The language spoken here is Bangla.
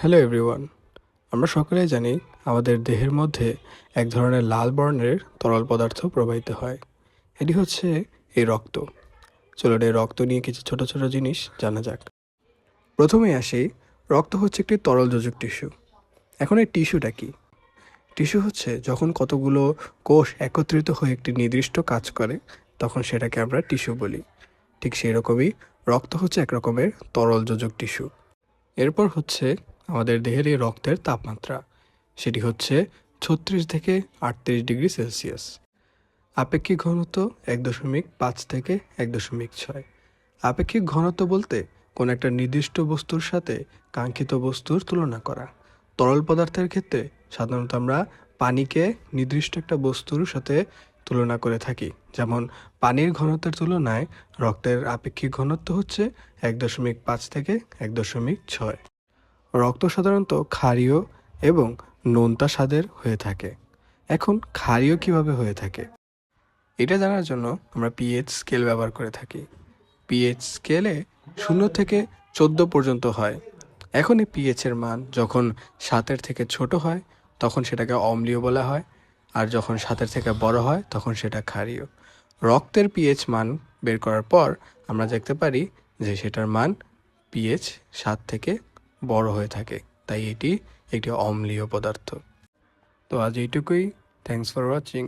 হ্যালো এভরিওয়ান আমরা সকলেই জানি আমাদের দেহের মধ্যে এক ধরনের লাল বর্ণের তরল পদার্থ প্রবাহিত হয়। এটি হচ্ছে এই রক্ত। চলুন এই রক্ত নিয়ে কিছু ছোট ছোট জিনিস জানা যাক। প্রথমেই আসি, রক্ত হচ্ছে একটি তরল যোজক টিস্যু। এখন এই টিস্যুটা কি? টিস্যু হচ্ছে যখন কতগুলো কোষ একত্রিত হয়ে একটি নির্দিষ্ট কাজ করে, তখন সেটাকে আমরা টিস্যু বলি। ঠিক সেই রকমই রক্ত হচ্ছে এক রকমের তরল যোজক টিস্যু। এরপর হচ্ছে আমাদের দেহের এই রক্তের তাপমাত্রা। সেটি হচ্ছে ছত্রিশ থেকে আটত্রিশ ডিগ্রি সেলসিয়াস। আপেক্ষিক ঘনত্ব এক দশমিক পাঁচ থেকে এক দশমিক ছয়। আপেক্ষিক ঘনত্ব বলতে কোনো একটা নির্দিষ্ট বস্তুর সাথে কাঙ্ক্ষিত বস্তুর তুলনা করা। তরল পদার্থের ক্ষেত্রে সাধারণত আমরা পানিকে নির্দিষ্ট একটা বস্তুর সাথে তুলনা করে থাকি। যেমন পানির ঘনত্বের তুলনায় রক্তের আপেক্ষিক ঘনত্ব হচ্ছে এক দশমিক পাঁচ থেকে এক দশমিক ছয়। রক্ত সাধারণত ক্ষারীয় এবং নোনতা স্বাদের হয়ে থাকে। এখন ক্ষারীয় কীভাবে হয়ে থাকে? এটা জানার জন্য আমরা পিএইচ স্কেল ব্যবহার করে থাকি। পিএইচ স্কেলে শূন্য থেকে চোদ্দ পর্যন্ত হয়। এখন এই পিএইচের মান যখন সাতের থেকে ছোট হয়, তখন সেটাকে অম্লীয় বলা হয়। আর যখন সাতের থেকে বড় হয়, তখন সেটা ক্ষারীয়। রক্তের পিএইচ মান বের করার পর আমরা দেখতে পারি যে সেটার মান পিএইচ সাত থেকে বড় হয়ে থাকে। তাই এটি একটি অম্লীয় পদার্থ। তো আজ এইটুকুই। Thanks for watching